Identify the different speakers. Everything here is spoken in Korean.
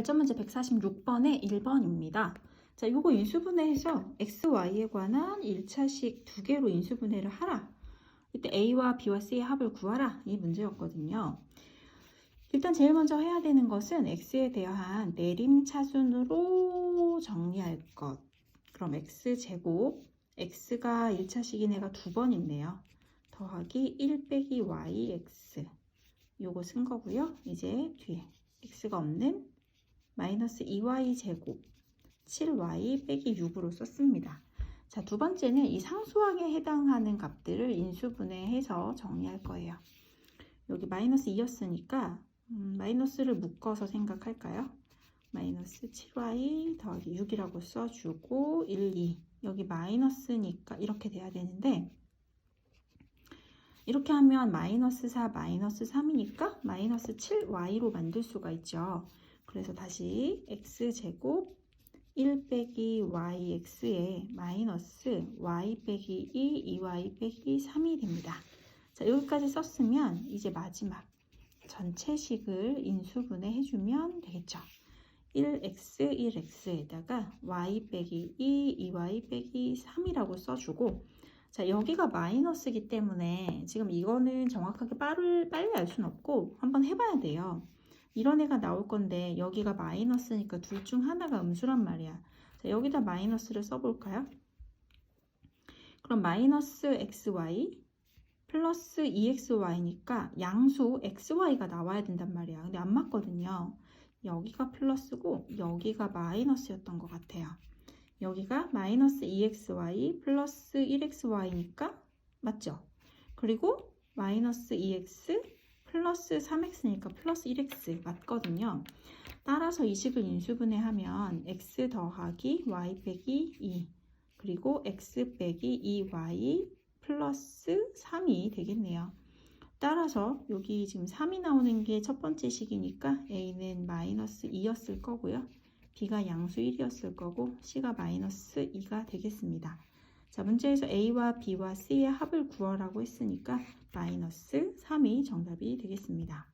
Speaker 1: 발전 문제 146번의 1번입니다. 자, 요거 인수분해해서 x, y에 관한 1차식 두 개로 인수분해를 하라. 이때 a와 b와 c의 합을 구하라. 이 문제였거든요. 일단 제일 먼저 해야 되는 것은 x에 대한 내림차순으로 정리할 것. 그럼 x제곱, x가 1차식인 애가 두 번 있네요. 더하기 1 빼기 yx. 요거 쓴 거고요. 이제 뒤에 x가 없는 마이너스 2y 제곱 7y 빼기 6으로 썼습니다. 자, 두 번째는 이 상수항에 해당하는 값들을 인수분해해서 정리할 거예요. 여기 마이너스 2였으니까 음, 마이너스를 묶어서 생각할까요? 마이너스 7y 더하기 6이라고 써주고 1, 2 여기 마이너스니까 이렇게 돼야 되는데 이렇게 하면 마이너스 4, 마이너스 3이니까 마이너스 7y로 만들 수가 있죠. 그래서 다시 x제곱 1 빼기 yx에 마이너스 y 빼기 2, 2y 빼기 3이 됩니다. 자, 여기까지 썼으면 이제 마지막 전체식을 인수분해 해주면 되겠죠. 1x, 1x에다가 y 빼기 2, 2y 빼기 3이라고 써주고 자, 여기가 마이너스기 때문에 지금 이거는 정확하게 빨리, 빨리 알 수는 없고 한번 해봐야 돼요. 이런 애가 나올 건데 여기가 마이너스니까 둘 중 하나가 음수란 말이야. 자, 여기다 마이너스를 써볼까요? 그럼 마이너스 xy 플러스 2xy니까 양수 xy가 나와야 된단 말이야. 근데 안 맞거든요. 여기가 플러스고 여기가 마이너스였던 것 같아요. 여기가 마이너스 2xy 플러스 1xy니까 맞죠? 그리고 마이너스 2x 플러스 3x니까 플러스 1x 맞거든요. 따라서 이 식을 인수분해하면 x 더하기 y 빼기 2 그리고 x 빼기 2y 플러스 3이 되겠네요. 따라서 여기 지금 3이 나오는 게 첫 번째 식이니까 a는 마이너스 2였을 거고요. b가 양수 1이었을 거고 c가 마이너스 2가 되겠습니다. 자, 문제에서 a와 b와 c의 합을 구하라고 했으니까 마이너스 3이 정답이 되겠습니다.